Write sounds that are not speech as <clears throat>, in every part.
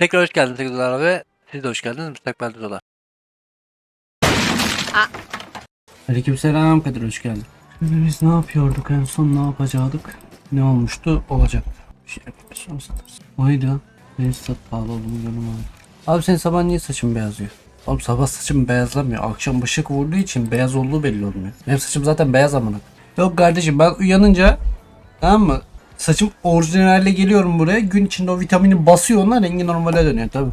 Tekrar hoş geldiniz sevgili dolar ve siz de hoş geldiniz Müstakbel Dolar. Aleykümselam Kadir hoş geldin. Şimdi biz ne yapıyorduk en son ne yapacaktık? Ne olmuştu? Olacaktı. Bir şey yapıp sonra satarız. Oydu. Benim sat pahalı olduğunu gönlüm aldı. Abi senin sabah niye saçın beyazlıyor? Oğlum sabah saçım beyazlamıyor. Akşam ışık vurduğu için beyaz olduğu belli olmuyor. Benim saçım zaten beyaz amına. Yok kardeşim ben uyanınca tamam mı? Saçım orijinalle geliyorum buraya. Gün içinde o vitamini basıyor onlar rengi normale dönüyor tabi.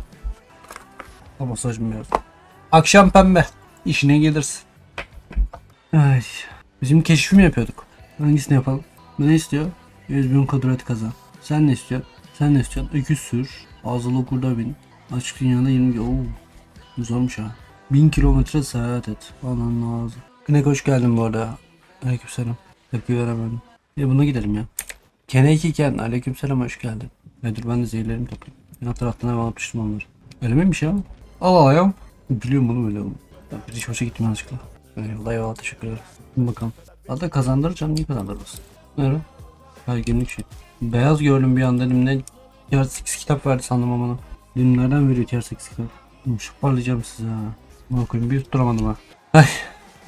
Ama saçım beyaz. Akşam pembe. İşine gelirsin. Ay. Bizim keşif mi yapıyorduk? Hangisini yapalım? Ne istiyor? 100 bin kadrat kazan. Sen ne istiyorsun? Sen ne istiyorsun? Öküz sür. Ağzılı kurda bin. Açık dünyada 20 Oo. Zormuş ha. 1000 kilometre seyahat et. Ananın ağzı. Günek hoş geldin bu arada. Aleykümselam. Tepki veremedim. Ya buna gidelim ya. Kene iken aleykümselam hoş geldin. Dur ben de zehirlerimi toplayayım. Ben taraftan hemen atmıştım onları. Öyle miymiş ya? Al al ya. Biliyorum bunu öyle oğlum. Ben bir iş başa gittim yanlışlıkla. Eyvallah eyvallah teşekkür ederim. Bakalım. Hatta kazandıracağım niye kazandırmasın? Nere? Belginlik şey. Beyaz gördüm bir anda elimde. Tier 8 kitap verdi sandım ama. Dedim nereden veriyor Tier 8 kitap? Şıparlayacağım size ha. Ne okuyayım bir tutturamadım ha. Ay.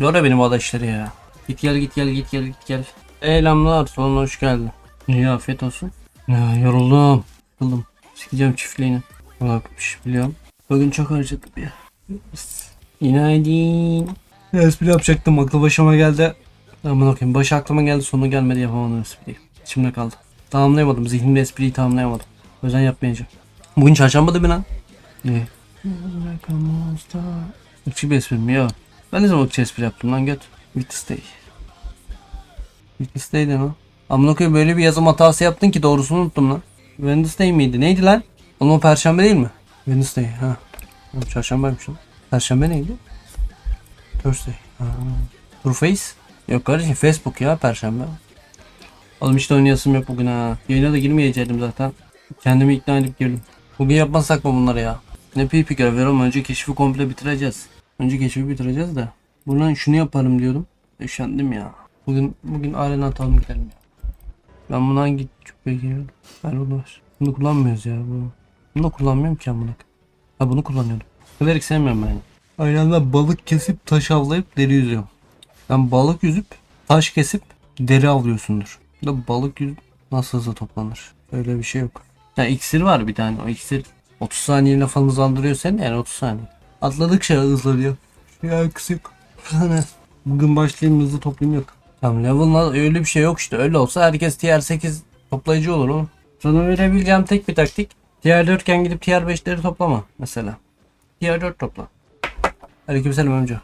Lora benim o da işleri ya. Git gel git gel git gel git gel. Eylemler sonuna hoş geldin. İyi afiyet olsun. Ya yoruldum. Sıkıldım. Sikeceğim çiftliğini. Bakmış biliyorum. Bugün çok harcadım ya. Günaydın. Espri yapacaktım aklı başıma geldi. Aman okuyayım başı aklıma geldi sonu gelmedi yapamadım espriyi. İçimde kaldı. Tamamlayamadım zihnimde espriyi tamamlayamadım. O yüzden yapmayacağım. Bugün çarşamba değil mi lan? Ne? Irkçı bir espri mi ya? Ben ne zaman ırkçı espri yaptım lan göt? Witness Day. Witness Day de mi? Amına koyayım böyle bir yazım hatası yaptın ki doğrusunu unuttum lan. Wednesday miydi? Neydi lan? Oğlum o perşembe değil mi? Wednesday ha. Oğlum Çarşambaymış lan. Perşembe neydi? Thursday. Ha. Turface? Yok kardeşim Facebook ya perşembe. Oğlum işte oynayasım yok bugün ha. Yayına da girmeyecektim zaten. Kendimi ikna edip girdim. Bugün yapmasak mı bunları ya? Ne pipi görev oğlum önce keşfi komple bitireceğiz. Önce keşfi bitireceğiz de. Buradan şunu yaparım diyordum. Üşendim ya. Bugün bugün arena atalım gidelim ya. Ben bunu hangi cübbeye giriyorum? Ben bunu var. Bunu kullanmıyoruz ya bu. Bunu da kullanmıyorum ki amına. Ha bunu kullanıyordum. Severek sevmiyorum ben. Aynı anda balık kesip taş avlayıp deri yüzüyorum. Ben balık yüzüp taş kesip deri avlıyorsundur. Da balık yüzüp nasıl hızlı toplanır? Öyle bir şey yok. Ya iksir var bir tane. O iksir 30 saniyeyle falan hızlandırıyor seni yani 30 saniye. Atladıkça hızlanıyor. Ya kısık. <laughs> Bugün başlayayım hızlı toplayayım yok. Tamam level'la öyle bir şey yok işte. Öyle olsa herkes tier 8 toplayıcı olur oğlum. Sana verebileceğim tek bir taktik. Tier 4 iken gidip tier 5'leri toplama mesela. Tier 4 topla. Aleykümselam amca.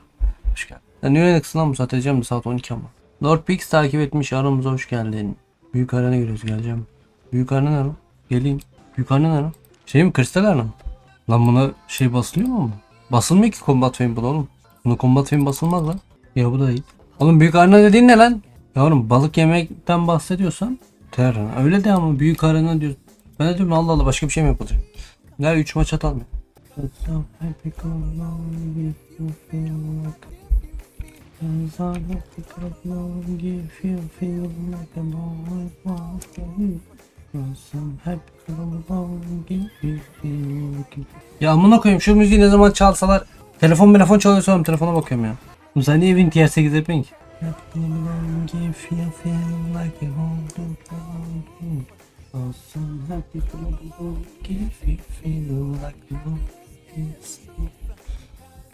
Hoş geldin. Sen niye uyanıksın lan bu saat edeceğim de saat 12 ama. Lord Pix takip etmiş aramıza hoş geldin. Büyük arena giriyoruz geleceğim. Büyük arena ne lan? Geleyim. Büyük arena ne lan? Şey mi kristal arena? Lan buna şey basılıyor mu? Basılmıyor ki combat fame buna oğlum. Buna combat fame basılmaz lan. Ya bu da iyi. Oğlum büyük arena dediğin ne lan? Yavrum balık yemekten bahsediyorsan Terra. Öyle de ama büyük arena diyor. Ben de diyorum Allah Allah başka bir şey mi yapılacak? Ya 3 maç atalım ya. Amına koyayım şu müziği ne zaman çalsalar Telefon telefon çalıyorsa telefona bakıyorum ya. Oğlum Sen niye evin tier 8 yapıyorsun ki?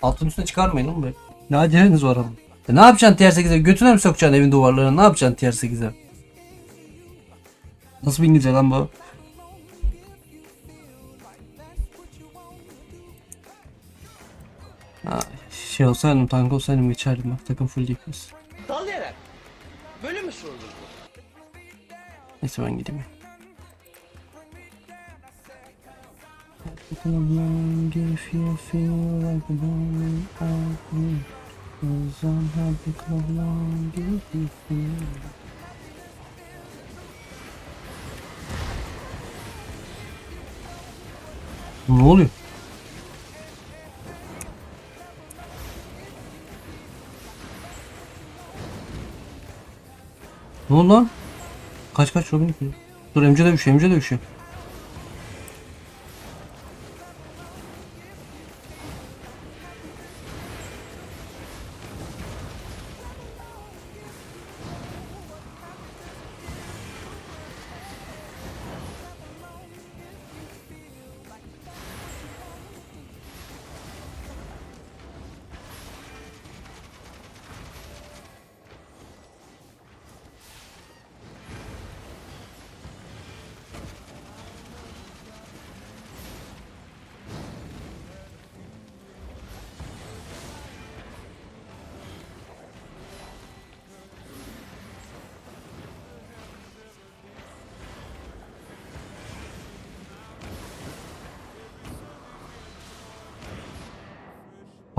Altın üstüne çıkarmayın oğlum be. Ne aceleniz var oğlum. Ya ne yapacaksın tier 8'e? Götüne mi sokacaksın evin duvarlarına? Ne yapacaksın tier 8'e? Nasıl bir İngilizce lan bu? Ha, şey olsaydım tank olsaydım geçerdim bak takım full DPS. Dalayarak. Böyle mi bu? Neyse ben gideyim. Ne oluyor? Ne oldu lan? Kaç kaç Robin? Dur Emce de düşüyor, Emce de düşüyor.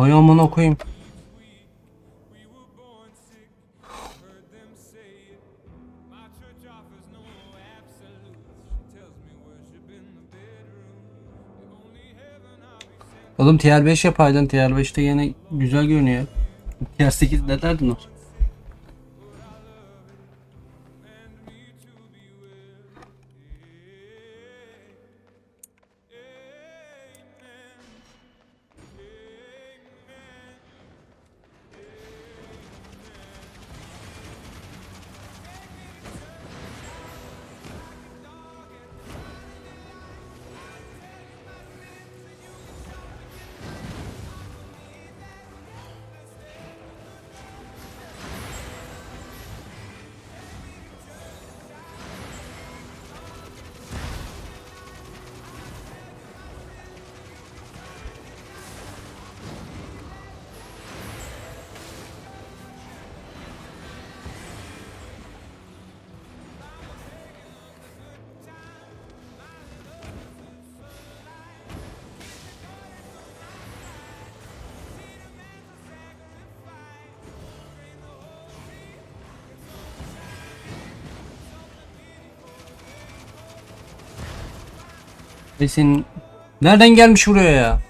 Hay amına koyayım. Oğlum tier 5 yapaydın. Tier 5'te yine güzel görünüyor. Tier 8 ne derdin o? Ve senin... Nereden gelmiş buraya ya?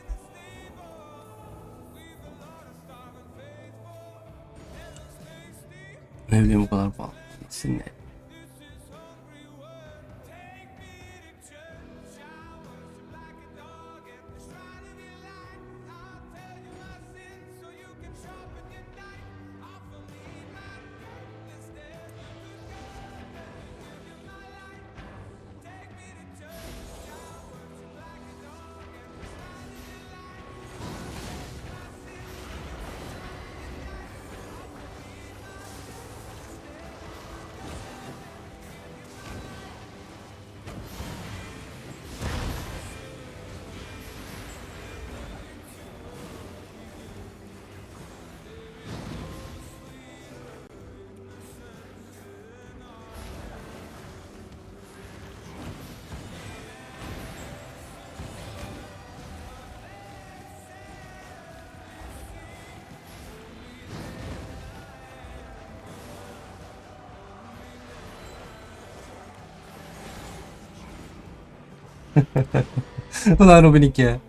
<laughs> Ulan Rubinik ya.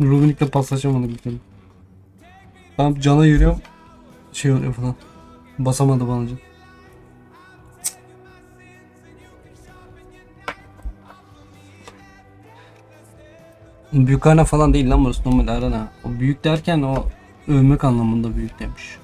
Rubinik'le paslaşamadık bir türlü. Tam cana yürüyorum. Şey oluyor falan. Basamadı bana can. Büyük arena falan değil lan burası normal arena. O büyük derken o övmek anlamında büyük demiş.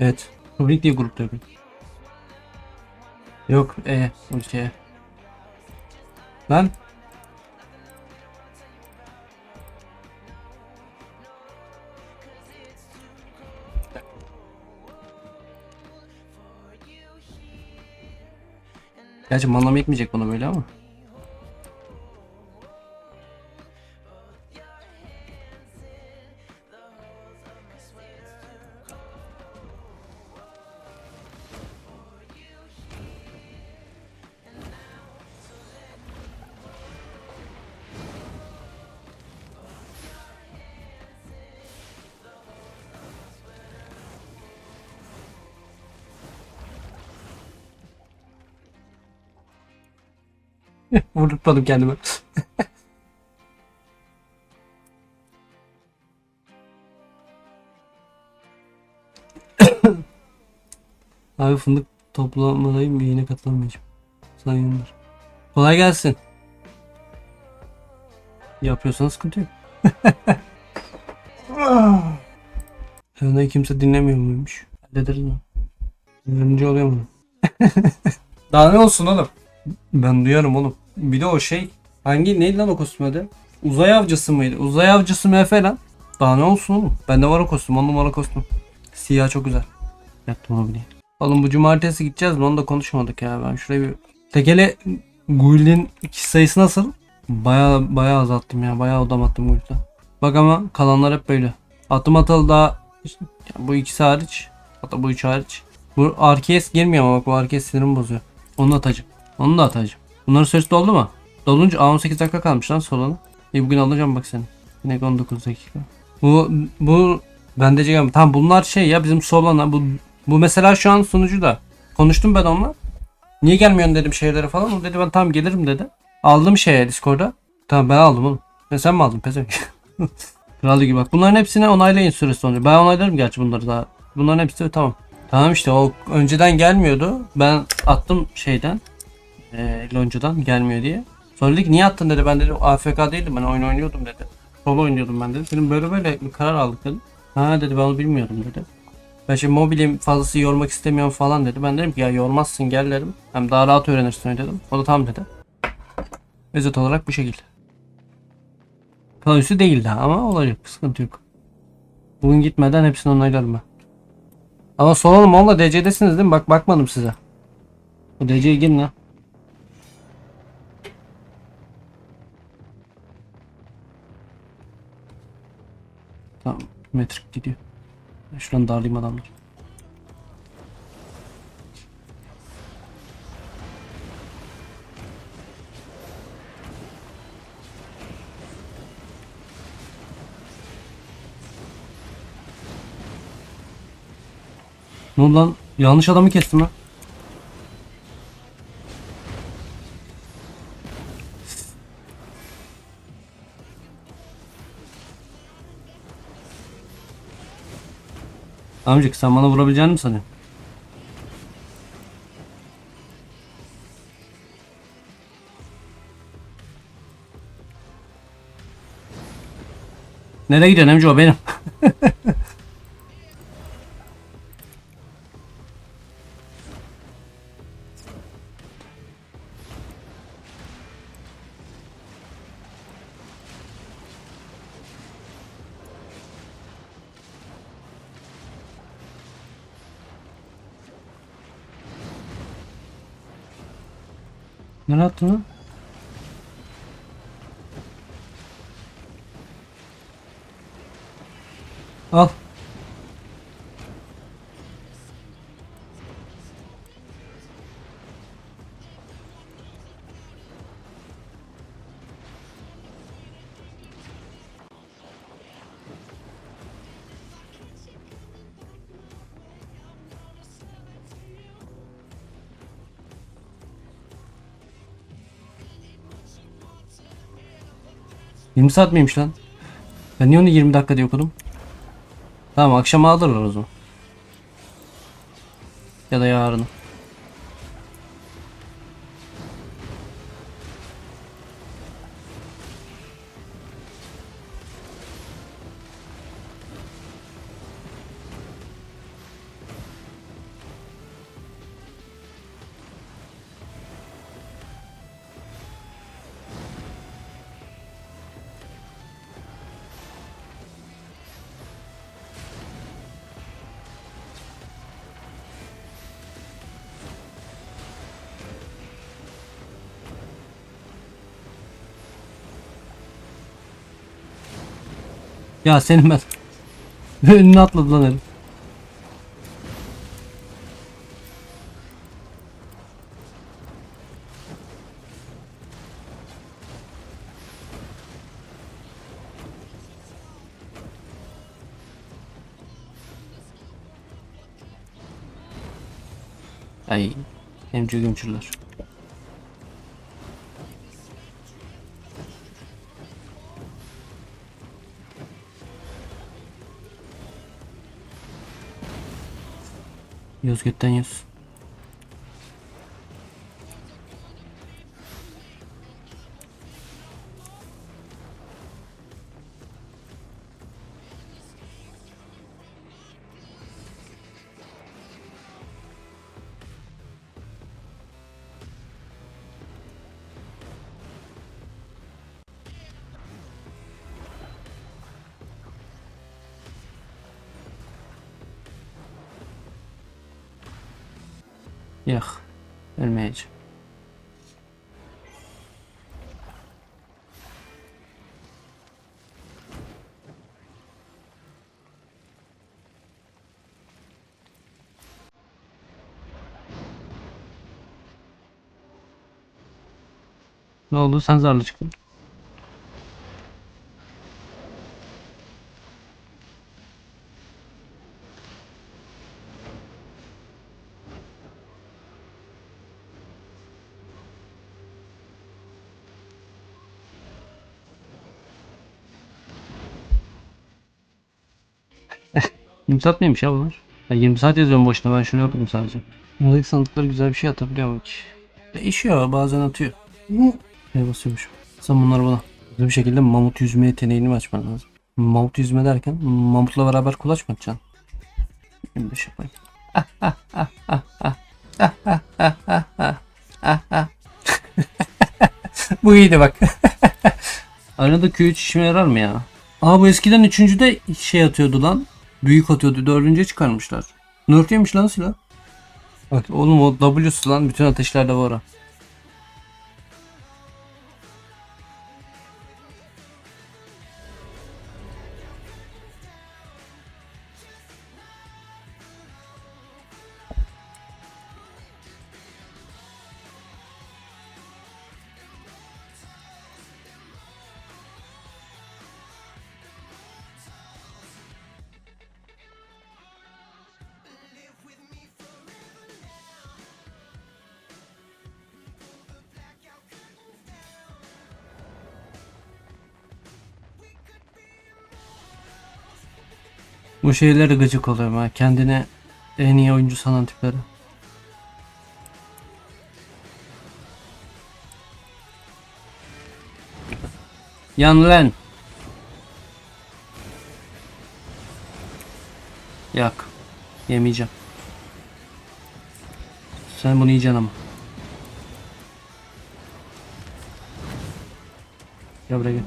Evet. Rubrik diye grupta yok. Yok e şey. Lan Gerçi manlam yetmeyecek bana böyle ama. Vurtmadım kendime. <coughs> Abi fındık toplamadayım yine katılamayacağım. Sayınlar. Kolay gelsin. Yapıyorsanız sıkıntı yok. <laughs> Yanında kimse dinlemiyor muymuş? Hallederiz mi? Yardımcı oluyor mu? <laughs> Daha ne olsun oğlum? Ben duyarım oğlum. Bir de o şey hangi neydi lan o kostüm adı? Uzay avcısı mıydı? Uzay avcısı mı lan? Daha ne olsun oğlum? Bende var o kostüm. On numara kostüm. Siyah çok güzel. Yaktım onu bile. Oğlum bu cumartesi gideceğiz mi? Onu da konuşmadık ya. Ben şuraya bir... Tekele Guild'in kişi sayısı nasıl? Baya baya azalttım ya. Baya odam attım Guild'e. Bak ama kalanlar hep böyle. Atım atalı daha bu ikisi hariç. Hatta bu üç hariç. Bu RTS girmiyor ama bak bu RTS sinirimi bozuyor. Onu da atacağım. Onu da atacağım. Bunların süresi doldu mu? Dolunca Aa, 18 dakika kalmış lan Solana. İyi bugün alacağım bak seni. Yine 19 dakika. Bu bu bende şey Tamam bunlar şey ya bizim Solana bu bu mesela şu an sunucu da. Konuştum ben onunla. Niye gelmiyorsun dedim şeylere falan. O dedi ben tamam gelirim dedi. Aldım şeye Discord'a. Tamam ben aldım oğlum. Ne sen mi aldın pezevenk? <laughs> Kral gibi bak. Bunların hepsine onaylayın süresi sonucu. Ben onaylarım gerçi bunları daha. Bunların hepsi tamam. Tamam işte o önceden gelmiyordu. Ben attım şeyden. E, loncadan gelmiyor diye. Sonra dedi ki niye attın dedi. Ben dedim AFK değildim ben oyun oynuyordum dedi. Solo oynuyordum ben dedi. Dedim böyle böyle bir karar aldık dedim. Ha dedi ben onu bilmiyordum dedi. Ben şimdi mobilim fazlası yormak istemiyorum falan dedi. Ben dedim ki ya yormazsın gel dedim. Hem daha rahat öğrenirsin dedim. O da tamam dedi. Özet olarak bu şekilde. Kalan üstü değil daha ama olacak sıkıntı yok. Bugün gitmeden hepsini onaylarım ben. Ama soralım onunla DC'desiniz değil mi? Bak bakmadım size. Bu DC'ye girin lan. Tamam. Metrik gidiyor. Şuradan darlayayım adamları. Ne oldu lan? Yanlış adamı kestim lan. Amcık sen bana vurabileceğini mi sanıyorsun? Nereye gidiyorsun amca o benim. <laughs> Nereye attın 20 saat miymiş lan? Ben niye onu 20 dakika diye okudum? Tamam akşama alırlar o zaman. Ya da yarın. Ya senin ben. <laughs> Önüne atladı lan herif. Ay, emci gömçürler. Yozgat'tan yüz. Yok. Ölmeyeceğim. Ne oldu? Sen zarlı çıktın. Yirmi saat miymiş ya bunlar? Ya 20 saat yazıyorum boşuna ben şunu yapayım sadece. Buradaki sandıklar güzel bir şey atabiliyor mu ki? Değişiyor bazen atıyor. Ne basıyormuş. Sen bunları bana. Hızlı bir şekilde mamut yüzme yeteneğini açman lazım? Mamut yüzme derken mamutla beraber kulaç mı atacaksın? 25 yapayım. <laughs> bu iyiydi bak. <laughs> Arada Q3 işime yarar mı ya? Aa bu eskiden üçüncüde şey atıyordu lan. Büyük atıyordu. Dördüncüye çıkarmışlar. Nerf yemiş lan silah. Bak oğlum o W'su lan bütün ateşlerde var ha. Bu şeylere gıcık oluyorum ha. Kendine en iyi oyuncu sanan tipleri. Yan lan. Yak. Yemeyeceğim. Sen bunu yiyeceksin ama. Gel buraya gel.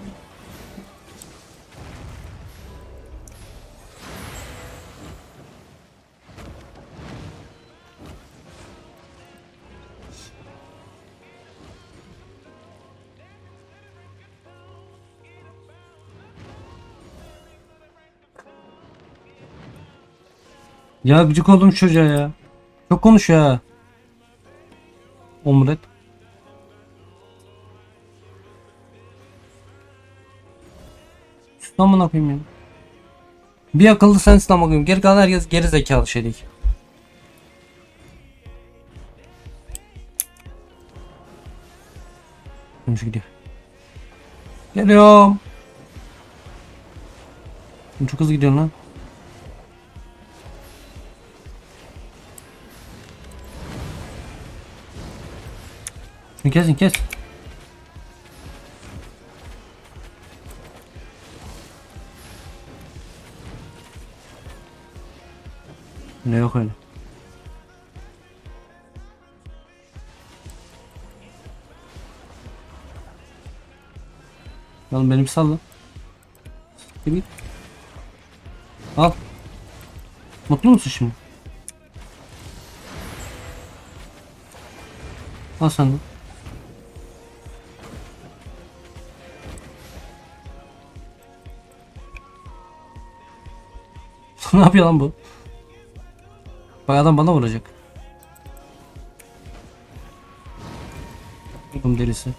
Ya gıcık oldum çocuğa ya. Çok konuşuyor ha. Omlet. Sus lan koyayım ya. Bir akıllı sensin amına koyayım. Geri kalan herkes geri zekalı şeylik. Önce gidiyor. Geliyorum. Çok hızlı gidiyorsun lan. Şunu kesin kes. Ne yok öyle. Oğlum benim salla. Git. Al. Mutlu musun şimdi? Al sen. ne yapıyor lan bu? Bak adam bana vuracak. Oğlum delisi.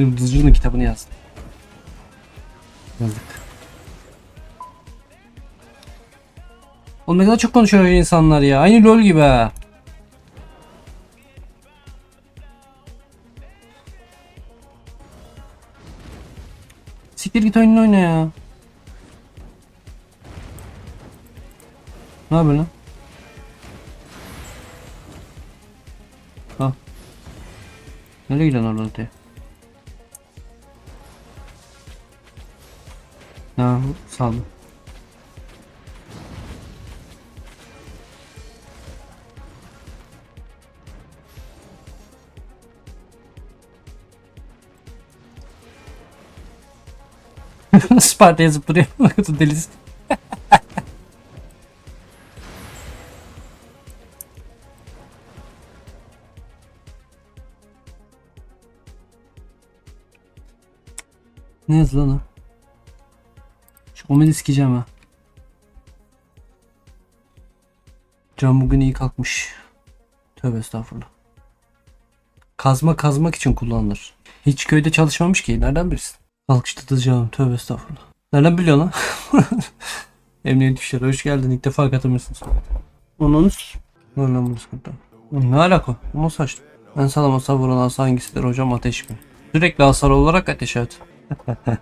Benim Dızcı'nın kitabını yazdım. Yazdık. Oğlum ne kadar çok konuşuyor insanlar ya. Aynı LoL gibi ha. Siktir git oyununu oyna ya. Ne yapıyorsun lan? Ha. Nereye gidiyorsun orada öteye? na sala. As paredes por tudo deles. Не знаю. Lan o? Şu komedi sikeceğim ha. Can bugün iyi kalkmış. Tövbe estağfurullah. Kazma kazmak için kullanılır. Hiç köyde çalışmamış ki. Nereden bilirsin? Alkışlatacağım. Tövbe estağfurullah. Nereden biliyorsun lan? <laughs> Emniyet işleri. Hoş geldin. İlk defa katılmışsın. Onun Ne lan bu sıkıntı? Oğlum Ne alaka? O Nasıl açtım? En sağlam hasar vuran hangisidir hocam? Ateş mi? Sürekli hasar olarak ateş evet. <laughs>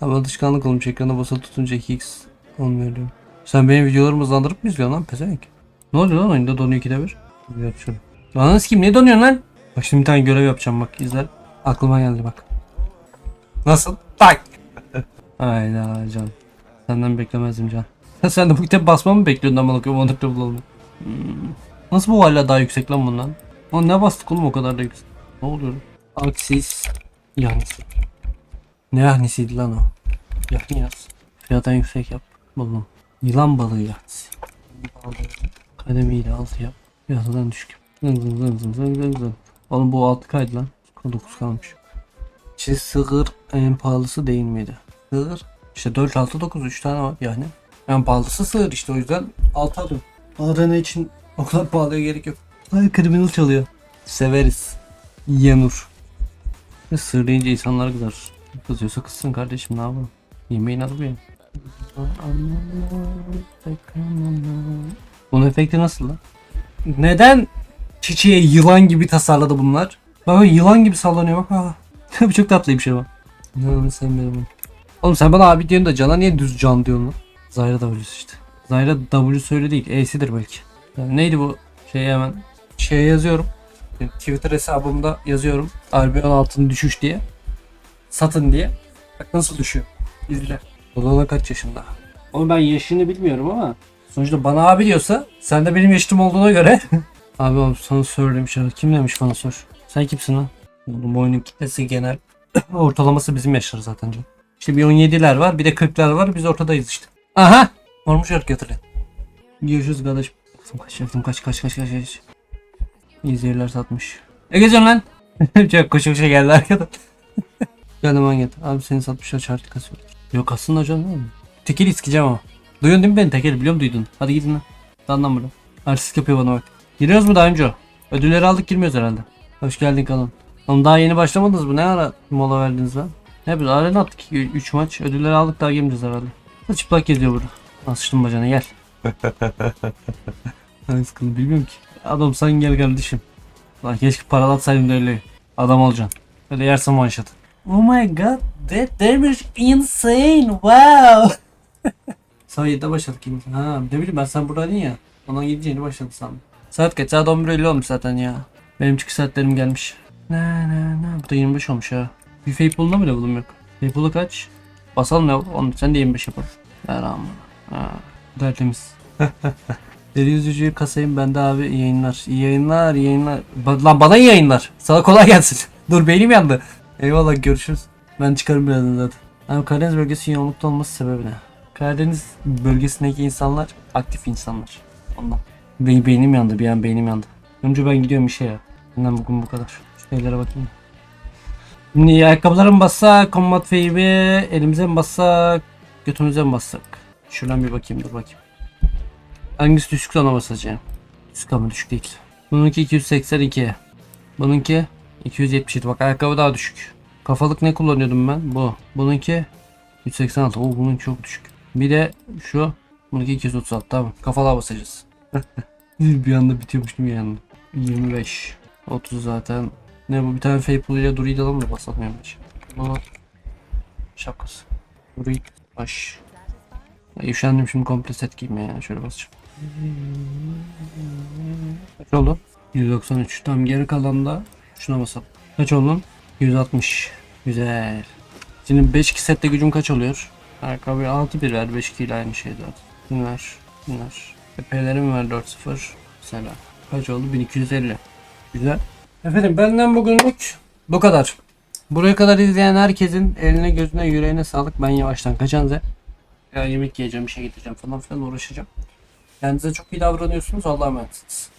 Ama alışkanlık olmuş ekrana basılı tutunca 2x olmuyor diyor. Sen benim videolarımı hızlandırıp mı izliyorsun lan pezevenk? Ne oluyor lan oyunda donuyor ikide bir? Yap şunu. Lan kim ne donuyorsun lan? Bak şimdi bir tane görev yapacağım bak izle. Aklıma geldi bak. Nasıl? Tak. <laughs> Hayda can. Senden beklemezdim can. Sen de bu kitap basmamı mı bekliyordun ama bakıyorum onu da bulalım. Hmm. Nasıl bu hala daha yüksek lan bundan? Lan ne bastık oğlum o kadar da yüksek. Ne oluyor? Aksis yanisi. Ne yanisiydi lan o? Yakın yaz. Fiyattan yüksek yap. Buldum. Yılan balığı yanisi. Kademeyi de altı yap. Piyasadan düşük. Zın zın zın zın zın zın zın. Oğlum bu 6 kaydı lan. 9 kalmış. Çiz sığır en pahalısı değil miydi? Sığır. İşte 4 6 9 3 tane var yani. En pahalısı sığır işte o yüzden 6 alıyorum. Arena için o kadar pahalıya gerek yok. Ay kriminal çalıyor. Severiz. Yanur. Sığır deyince insanlar kızar. Kızıyorsa kızsın kardeşim ne yapalım. Yemeğin adı bu ya. Bunun efekti nasıl lan? Neden çiçeğe yılan gibi tasarladı bunlar? Bak bak yılan gibi sallanıyor bak. <laughs> Bu çok tatlıymış ama. Ne sen benim. Oğlum sen bana abi diyorsun da cana niye düz can diyorsun lan? Zyra W'su işte. Zyra W öyle değil. E'sidir belki. Yani neydi bu? Şey hemen şeye yazıyorum. Twitter hesabımda yazıyorum. Albion altın düşüş diye. Satın diye. Bak nasıl düşüyor. İzle. Dolana kaç yaşında? Oğlum ben yaşını bilmiyorum ama sonuçta bana abi diyorsa sen de benim yaşım olduğuna göre <laughs> abi oğlum sana sor demiş abi. Kim demiş bana sor. Sen kimsin lan? Oğlum oyunun kitlesi genel <clears throat> ortalaması bizim yaşlar zaten canım. İşte bir 17'ler var bir de 40'lar var biz ortadayız işte. Aha! Olmuş ırk hatırlayın. Görüşürüz kardeşim. Kaç yaptım kaç kaç kaç kaç kaç. İyi satmış. Ne geziyorsun lan? <laughs> Çok koşu koşu geldi arkadan. <laughs> Geldim manget. Abi seni satmışlar çarptı kasıyor. Yok aslında hocam değil mi? Tekeli iskeceğim ama. Duyuyorsun değil mi beni tekeli biliyorum duydun. Hadi gidin lan. Lan lan burada. Artist yapıyor bana bak. Giriyoruz mu daha önce? Ödülleri aldık girmiyoruz herhalde. Hoş geldin kanım. Oğlum daha yeni başlamadınız mı? Ne ara mola verdiniz lan? Ne yapıyoruz? Arena attık 3 maç. Ödülleri aldık daha girmeyeceğiz herhalde. Da çıplak geziyor burada. Nasıştım bacana gel. <laughs> Hangi sıkıntı bilmiyorum ki. Adam sen gel kardeşim. Lan keşke paralatsaydım da öyle. Adam olacaksın. Öyle yersin shot. Oh my god. That damage insane. Wow. <laughs> Saat 7'de başladık yine. Ha ne bileyim ben sen buradaydın ya. Ondan 7 yeni sandım. Saat kaç? Saat 11.50 olmuş zaten ya. Benim çıkış saatlerim gelmiş. Ne ne ne. Bu da 25 olmuş ha. Bir fake pool'da mı level'ım yok? Pool'u kaç? Basalım level. Onu sen de 25 yapalım. Ver amma. Ha. Tertemiz. <laughs> Deri yüzücüyü kasayım ben de abi yayınlar. İyi yayınlar, iyi yayınlar. Ba- lan bana iyi yayınlar. Sana kolay gelsin. <laughs> Dur beynim yandı. Eyvallah görüşürüz. Ben çıkarım birazdan zaten. Abi Karadeniz bölgesi yoğunlukta olması sebebi ne? Karadeniz bölgesindeki insanlar aktif insanlar. Ondan. Be beynim yandı bir an beynim yandı. Önce ben gidiyorum işe ya. Benden bugün bu kadar. Şu şeylere bakayım. Şimdi ayakkabılara mı bassak, combat fade'i elimize mi bassak, götümüze mi bassak? Şuradan bir bakayım dur bakayım. Hangisi düşük ona basacağım? Düşük ama düşük değil. Bununki 282. Bununki 277. Bak ayakkabı daha düşük. Kafalık ne kullanıyordum ben? Bu. Bununki 186. Oo bunun çok düşük. Bir de şu. Bununki 236. Tamam. Kafalığa basacağız. <laughs> bir anda bitiyormuş gibi yani. 25. 30 zaten. Ne bu bir tane Fable ile Druid alalım da basamıyorum hiç. Bunu şapkası. Druid baş. Ya, üşendim şimdi komple set giymeye ya. Şöyle basacağım. Kaç oldu? 193. Tam geri kalan da şuna basalım. Kaç oldu? 160. Güzel. Şimdi 5 2 sette gücüm kaç oluyor? Ayakkabı 6 1 ver 5 2 ile aynı şey zaten. Bunu ver. Epeylerim ver 4 0. Selam. Kaç oldu? 1250. Güzel. Efendim benden bugünlük bu kadar. Buraya kadar izleyen herkesin eline gözüne yüreğine sağlık. Ben yavaştan kaçanıza. Ya yemek yiyeceğim, bir şey getireceğim falan filan uğraşacağım. Kendinize çok iyi davranıyorsunuz. Allah'a emanetsiniz.